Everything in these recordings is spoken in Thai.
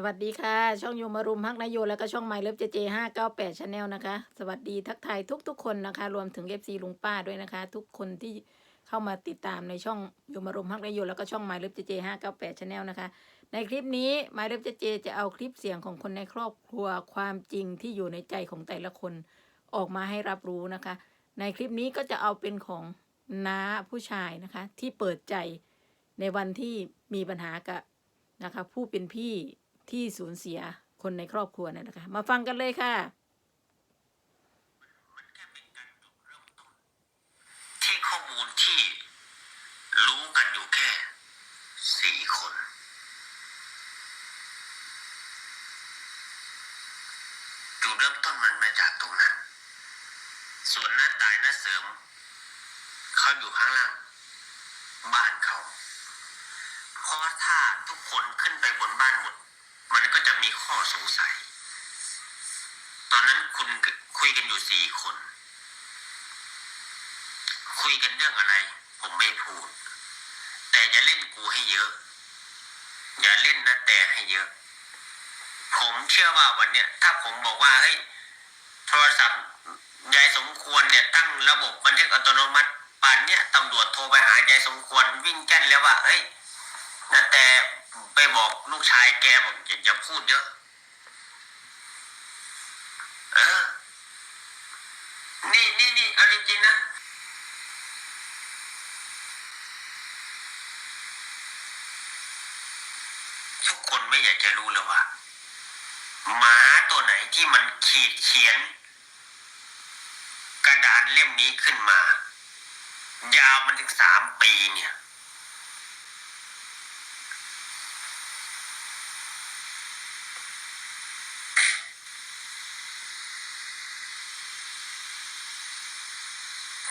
สวัสดีค่ะ ช่องโยมารุมฮักนายโยแล้วก็ช่องไมเลิฟเจเจห้าเก้าแปดชาแนลนะคะ สวัสดีทักทายทุก ๆ คนนะคะ รวมถึงเอฟซีลุงป้าด้วยนะคะ ทุกคนที่เข้ามาติดตามในช่องโยมารุมฮักนายโยแล้วก็ช่องไมเลิฟเจเจห้าเก้าแปดชาแนลนะคะ ในคลิปนี้ไมเลิฟเจเจจะเอาคลิปเสียงของคนในครอบครัวความจริงที่อยู่ในใจของแต่ละคนออกมาให้รับรู้นะคะ ในคลิปนี้ก็จะเอาเป็นของน้าผู้ชายนะคะ ที่เปิดใจในวันที่มีปัญหากับนะคะ ผู้เป็นพี่ ที่สูญเสียคนในครอบครัวนั่นนะคะ มาฟังกันเลยค่ะที่ข้อมูลที่รู้กันอยู่แค่สี่คนจุดเริ่มต้นมันมาจากตรงนั้น ส่วนหน้าตายหน้าเสริม เขาอยู่ข้างล่าง บ้านเขา เพราะถ้าทุกคนขึ้นไปบนบ้านหมด มันก็จะมีข้อสงสัย ตอนนั้นคุณคุยกันอยู่สี่คน คุยกันเรื่องอะไร ผมไม่พูด แต่อย่าเล่นกูให้เยอะ อย่าเล่นนะแต่ให้เยอะ ผมเชื่อว่าวันเนี้ยถ้าผมบอกว่าเฮ้ยโทรศัพท์ยายสมควรเนี่ยตั้งระบบบันทึกอัตโนมัติป่านเนี้ยตำรวจโทรไปหายายสมควรวิ่งแจ้นแล้วว่าเฮ้ยนะแต่ ไปบอกลูกชายแกบอกอย่าอย่าพูดเยอะ เออ นี่นี่นี่เอาจริงๆนะทุกคนไม่อยากจะรู้เลยว่าหมาตัวไหนที่มันขีดเขียน กระดานเล่มนี้ขึ้นมา ยาวมันถึงสามปีเนี่ย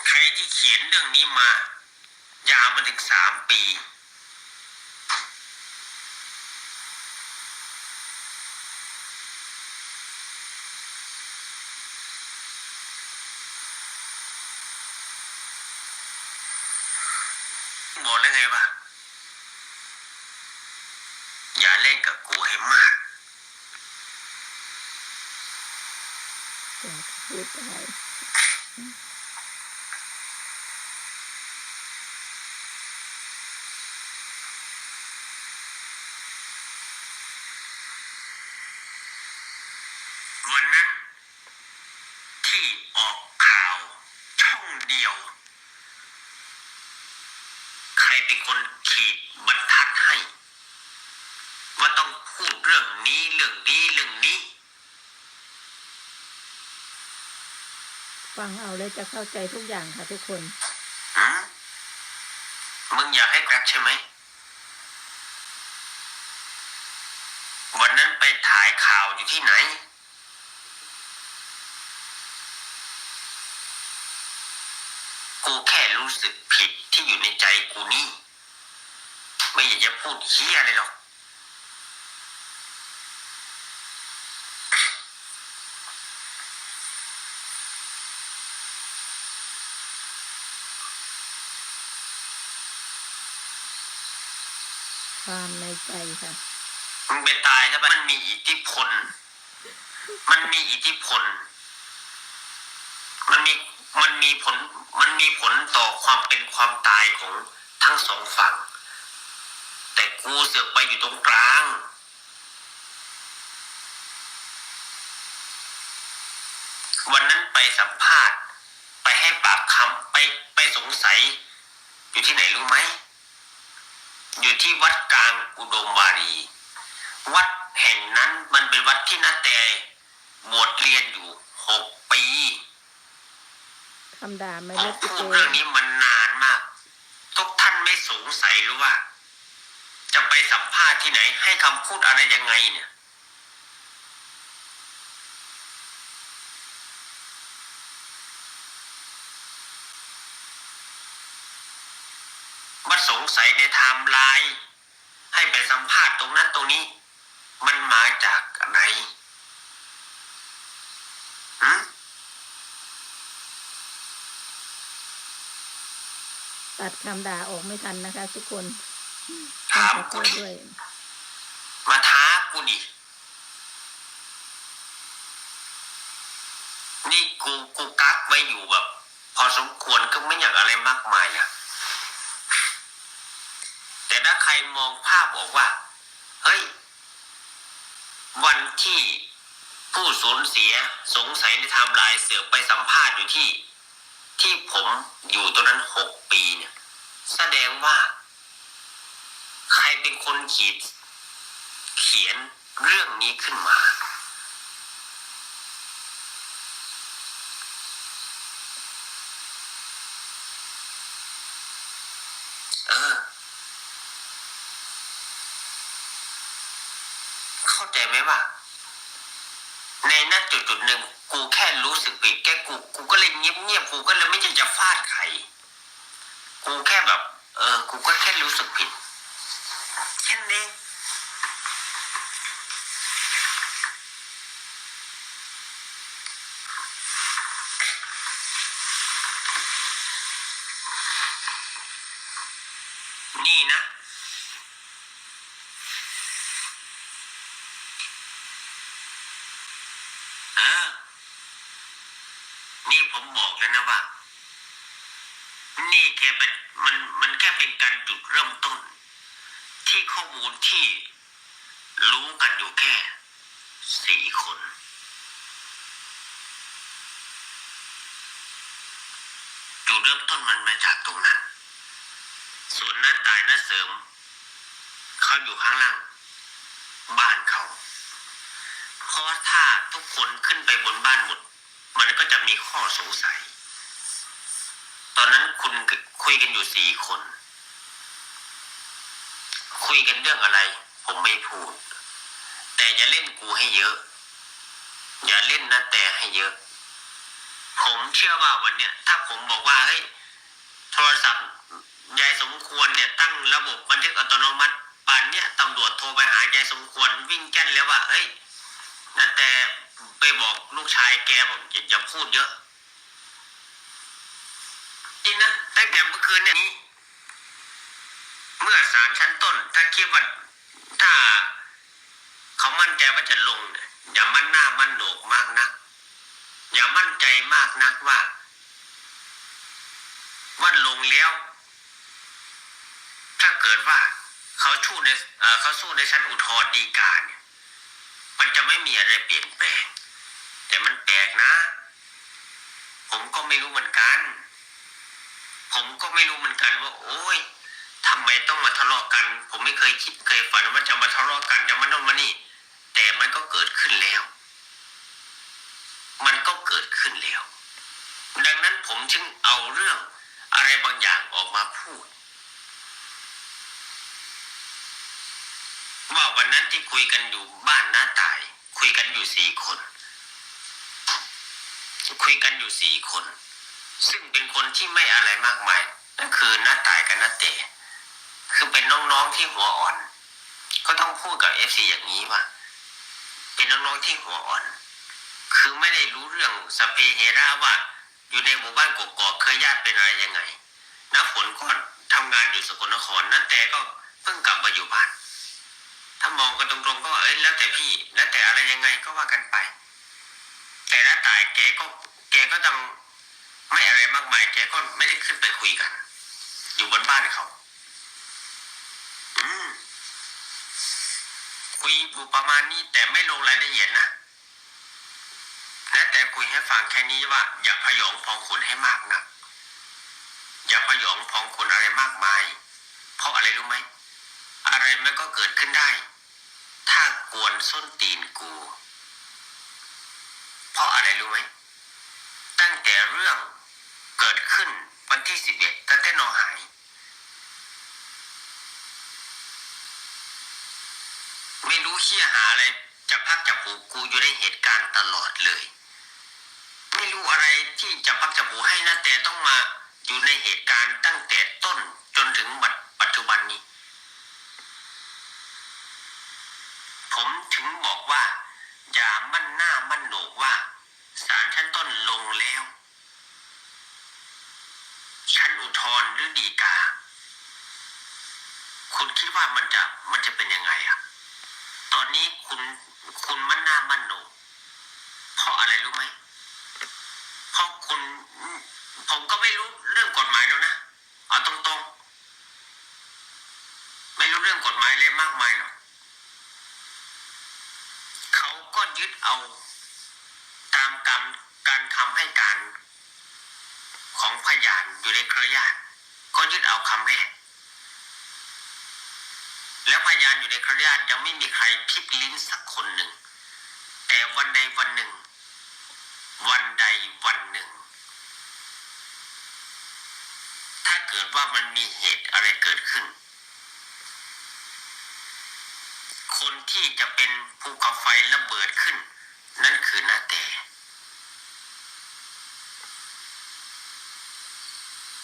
ใครที่เขียนเรื่องนี้มา ยาวมาถึงสามปี บอกแล้วไงว่าอย่าเล่นกับกูให้มากพูดไปวันนั้น ที่ออกข่าวช่องเดียว ใค รเป็นคนขีดบรรทัดให้ ว่าต้องพูดเรื่องนี้เรื่องนี้เรื่องนี้ ฟังเอาแล้วจะเข้าใจทุกอย่างค่ะทุกคนหืมมึงอยากให้แกร็บใช่ไหมวันนั้นไปถ่ายข่าวอยู่ที่ไหน กูแค่รู้สึกผิดที่อยู่ในใจกูนี่ ไม่อยากจะพูดเฮียอะไรหรอก ความในใจค่ะ มึงไปตายแล้วมันมีอิทธิพล มันมีอิทธิพล มันมี มันมีผลมันมีผลต่อความเป็นความตายของทั้งสองฝั่ง แต่กูเสือกไปอยู่ตรงกลาง วันนั้นไปสัมภาษณ์ ไปให้ปากคำไปไปสงสัย อยู่ที่ไหนรู้ไหม อยู่ที่วัดกลางอุดมวารี วัดแห่งนั้นมันเป็นวัดที่นาแต่บวชเรียนอยู่หกปี คำด่าไม่ผเลิมกพูดเรื่องนี้มันนานมาก ทุกท่านไม่สงสัยหรือว่า จะไปสัมภาษณ์ที่ไหน ให้คำพูดอะไรยังไงเนี่ยมาสงสัยในไทม์ไลน์ให้ไปสัมภาษณ์ตรงนั้นตรงนี้ มันมาจากไหน ตัดคำด่าออกไม่ทันนะคะ ทุกคนถามกูด้วย มาท้ากูดิ นี่กูกูกักไว้อยู่แบบ พอสมควรก็ไม่อยากอะไรมากมายอะแต่ถ้าใครมองภาพบอกว่า เฮ้ย วันที่ผู้สูญเสียสงสัยในทำลายเสือไปสัมภาษณ์อยู่ที่ ที่ผมอยู่ตรงนั้นหกปีเนี่ย แสดงว่า ใครเป็นคนขีด เขียนเรื่องนี้ขึ้นมา เออ เข้าใจไหมว่า ในนัดจุดจุดๆหนึ่งกูแค่รู้สึกผิดแค่กูกูก็เลยเงียบเงียบกูก็เลยไม่อยากจะฟาดใครกูแค่แบบ เออ กูก็แค่รู้สึกผิดแค่นั้นเอง นี่นะ เออ นี่ผมบอกเลยนะว่า นี่แค่เป็นมันมันแค่เป็นการจุดเริ่มต้น ที่ข้อมูลที่รู้กันอยู่แค่สี่คน จุดเริ่มต้นมันมาจากตรงนั้น ส่วนหน้าตายหน้าเสริม เขาอยู่ข้างล่าง บ้านเขา เพราะถ้าทุกคนขึ้นไปบนบ้านหมด มันก็จะมีข้อสงสัย ตอนนั้นคุณคุยกันอยู่สี่คน คุยกันเรื่องอะไร ผมไม่พูด แต่อย่าเล่นกูให้เยอะ อย่าเล่นนะแต่ให้เยอะ ผมเชื่อว่าวันเนี้ยถ้าผมบอกว่าเฮ้ยโทรศัพท์ยายสมควรเนี่ยตั้งระบบบันทึกอัตโนมัติป่านเนี้ยตำรวจโทรไปหายายสมควรวิ่งแจ้นแล้วว่าเฮ้ยนะแต่ ไปบอกลูกชายแกบอกอย่าพูดเยอะ จริงนะตั้งแต่เมื่อคืนเนี่ยนี้ เมื่อศาลชั้นต้น ถ้าคิดว่าถ้า เขามั่นใจว่าจะลงเนี่ยอย่ามั่นหน้ามั่นโหนกมากนัก อย่ามั่นใจมากนักว่าว่าลงแล้ว ถ้าเกิดว่าเขาชู้ในเขาสู้ในชั้นอุทธรณ์ฎีกาเนี่ย มันจะไม่มีอะไรเปลี่ยนแปลง แต่มันแปลกนะ ผมก็ไม่รู้เหมือนกัน ผมก็ไม่รู้เหมือนกันว่า โอ้ยทำไมต้องมาทะเลาะกัน ผมไม่เคยคิดเคยฝันว่าจะมาทะเลาะกันจะมาโน่นมานี่ แต่มันก็เกิดขึ้นแล้ว มันก็เกิดขึ้นแล้ว ดังนั้นผมจึงเอาเรื่องอะไรบางอย่างออกมาพูด ว่าวันนั้นที่คุยกันอยู่บ้านน้าตาย คุยกันอยู่สี่คน คุยกันอยู่สี่คน ซึ่งเป็นคนที่ไม่อะไรมากมายนั่นคือน้าตายกับน้าเต๋คือเป็นน้องๆที่หัวอ่อน ก็ต้องพูดกับเอฟซีอย่างนี้ว่า เป็นน้องๆที่หัวอ่อน คือไม่ได้รู้เรื่องสเพเฮระว่า อยู่ในหมู่บ้านกกอกเคยญาติเป็นอะไรยังไงน้ำฝนก็ทำงานอยู่สกลนครนั่นแต่ก็เพิ่งกลับมาอยู่บ้าน ถ้ามองกันตรงๆก็เอ้ยแล้วแต่พี่แล้วแต่อะไรยังไงก็ว่ากันไป แต่น้าตายแกก็แกก็ต้องไม่อะไรมากมายแกก็ไม่ได้ขึ้นไปคุยกัน อยู่บนบ้านเขาอืมคุยอยู่ประมาณนี้แต่ไม่ลงรายละเอียดนะนะแต่คุยให้ฟังแค่นี้ว่า อย่าพยองพองคุณให้มากนะอย่าพยองพองคุณอะไรมากมาย เพราะอะไรรู้ไหม อะไรมันก็เกิดขึ้นได้ ถ้ากวนส้นตีนกู เพราะอะไรรู้ไหม ตั้งแต่เรื่องเกิดขึ้นวันที่สิบเอ็ดตั้งแต่น้องหาย ไม่รู้เชี่ยหาอะไรจะพักจะผูกกูอยู่ในเหตุการณ์ตลอดเลย ไม่รู้อะไรที่จะพักจะผูกให้นะแต่ต้องมาอยู่ในเหตุการณ์ตั้งแต่ต้นจนถึงปัจจุบันนี้ ผมถึงบอกว่า อย่ามั่นหน้ามั่นโหนกว่าศาลชั้นต้นลงแล้วชั้นอุทธรณ์หรือฎีกา คุณคิดว่ามันจะมันจะเป็นยังไงอะตอนนี้คุณคุณมั่นหน้ามั่นโหนกเพราะอะไรรู้ไหมเพราะคุณผมก็ไม่รู้เรื่องกฎหมายแล้วนะเอาตรงๆ ไม่รู้เรื่องกฎหมายเลยมากมายหรอก เขาก็ ยึดเอาตามกรรมการคำให้การของพยานอยู่ในเครือญาติก็ยึดเอาคำแรกแล้วพยานอยู่ในเครือญาติยังไม่มีใครพลิกลิ้นสักคนหนึ่ง แต่วันใดวันหนึ่ง วันใดวันหนึ่ง ถ้าเกิดว่ามันมีเหตุอะไรเกิดขึ้น คนที่จะเป็นภูเขาไฟระเบิดขึ้น นั่นคือนาแต่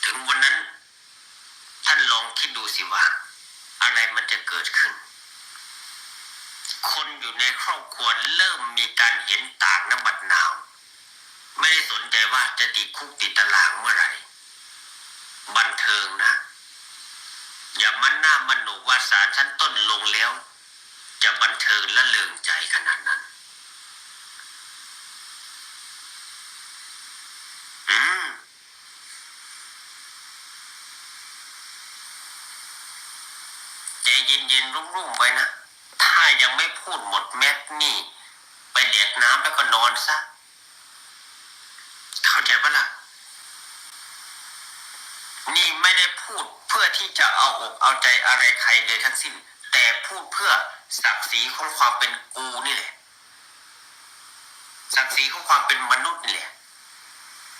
ถึงวันนั้น ท่านลองคิดดูสิว่า อะไรมันจะเกิดขึ้น คนอยู่ในครอบครัวเริ่มมีการเห็นต่างน้ำบัดนาว ไม่ได้สนใจว่าจะติดคุกติดตารางเมื่อไหร่ บันเทิงนะ อย่ามันหน้ามันหนูว่าสารชั้นต้นลงแล้ว จะบันเทิงและเลิงใจขนาดนั้น อืมใจเย็นๆรุ่มๆไว้นะ ถ้ายังไม่พูดหมดแม็กนี่ ไปแดกน้ำแล้วก็นอนซะ เข้าใจปะล่ะ นี่ไม่ได้พูดเพื่อที่จะเอาอกเอาใจอะไรใครเลยทั้งสิ้น พูดเพื่อศักดิ์ศรีของความเป็นกูนี่แหละศักดิ์ศรีของความเป็นมนุษย์นี่แหละ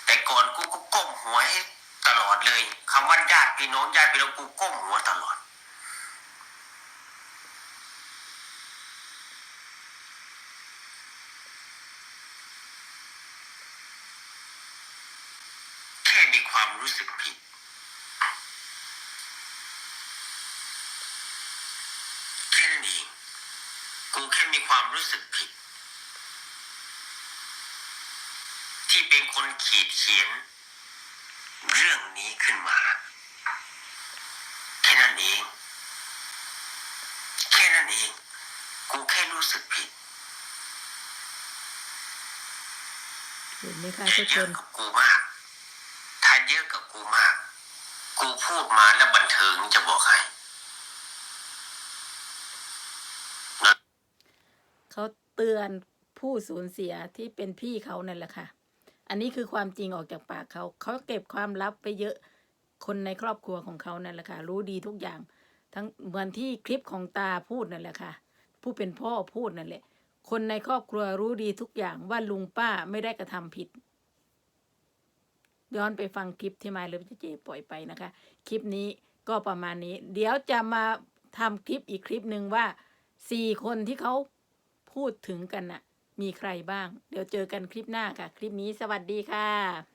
แต่ก่อนกูก็ก้มหัวให้ตลอดเลยคำว่าญาติพี่น้องญาติพี่น้องกูก้มหัวตลอด แค่มีความรู้สึกผิด แค่นั้นเอง กู แค่มีความรู้สึกผิด ที่เป็นคนขีดเขียน เรื่องนี้ขึ้นมา แค่นั้นเอง แค่นั้นเอง กูแค่รู้สึกผิดเห็นไหมคะแต่ทุกเยคอะนกับกูมากถ้าเยอะกับกูมาก กูพูดมาแล้วบันเทิงจะบอกให้ เตือนผู้สูญเสียที่เป็นพี่เขานั่นแหละค่ะ อันนี้คือความจริงออกจากปากเขา เขาเก็บความลับไปเยอะคนในครอบครัวของเขานั่นแหละค่ะ รู้ดีทุกอย่าง ทั้งเหมือนที่คลิปของตาพูดนั่นแหละค่ะ ผู้เป็นพ่อพูดนั่นแหละ คนในครอบครัวรู้ดีทุกอย่างว่าลุงป้าไม่ได้กระทำผิด ย้อนไปฟังคลิปที่มาเลยเจปล่อยไปนะคะ คลิปนี้ก็ประมาณนี้ เดี๋ยวจะมาทำคลิปอีกคลิปหนึ่งว่าสี่คนที่เขา พูดถึงกันน่ะ มีใครบ้าง เดี๋ยวเจอกันคลิปหน้าค่ะ คลิปนี้สวัสดีค่ะ